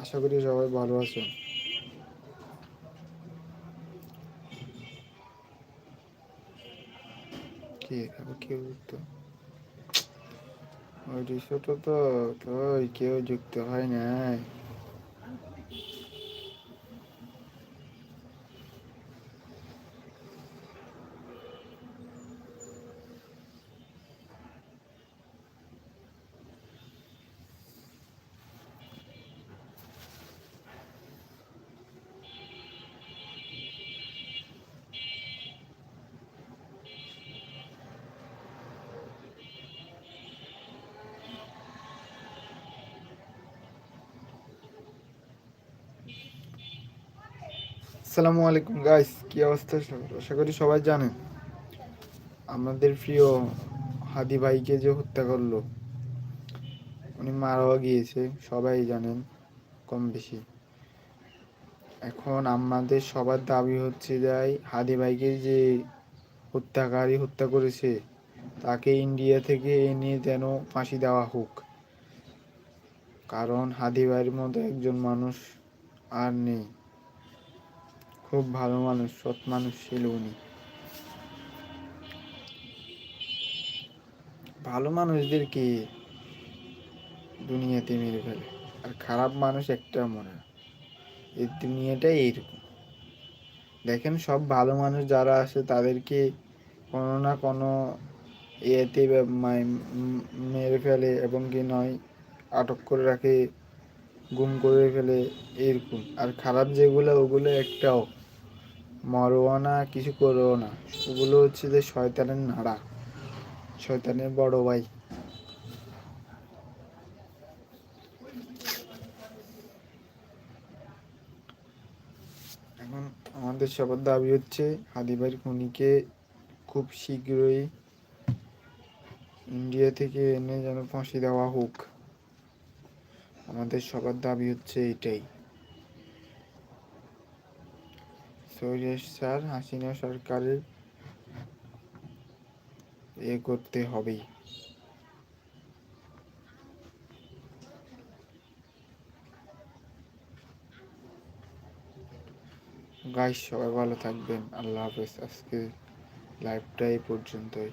আশা করি সবাই ভালো আছে। কেউ ওই রিসোর্টও তো কেউ যুক্ত হয় নাই। আসসালামু আলাইকুম গাইস কি অবস্থা? আশা করি সবাই জানেন আমাদের প্রিয় হাদি ভাইকে যে হত্যা করল, উনি মারাও গিয়েছে, সবাই জানেন, কম বেশি। এখন আমাদের সবার দাবি হচ্ছে যাই হাদি ভাইকে যে হত্যাকারী হত্যা করেছে, তাকে ইন্ডিয়া থেকে এনে যেন ফাঁসি দেওয়া হোক। কারণ হাদি ভাইয়ের মতো একজন মানুষ আর নেই। খুব ভালো মানুষ, সৎ মানুষ ছিল উনি। ভালো মানুষদেরকে দুনিয়াতে মেরে ফেলে? আর খারাপ মানুষ একটা মনে হয়। এই দুনিয়াটাই এইরকম। দেখেন, সব ভালো মানুষ যারা আছে, তাদেরকে কোনো না কোনো ইয়েতে মেরে ফেলে এবং কি নয়, আটক করে রাখে, গুম করে ফেলে এরকম আর খারাপ যেগুলো, ওগুলো একটাও মরও না, কিছু করো না। ওগুলো হচ্ছে যে শয়তানের নাড়া। শয়তানের বড় ভাই। এখন আমাদের সবার দাবি হচ্ছে হাদিবার খুনিকে খুব শীঘ্রই ইন্ডিয়া থেকে এনে যেন ফাঁসি দেওয়া হোক। আমাদের সবার দাবি হচ্ছে এটাই। সৈরেশ স্যার, হাসিনা সরকারের এ করতে হবেই গাইস সবাই ভালো থাকবেন। আল্লাহ হাফেজ। আজকে লাইভটা এই পর্যন্তই।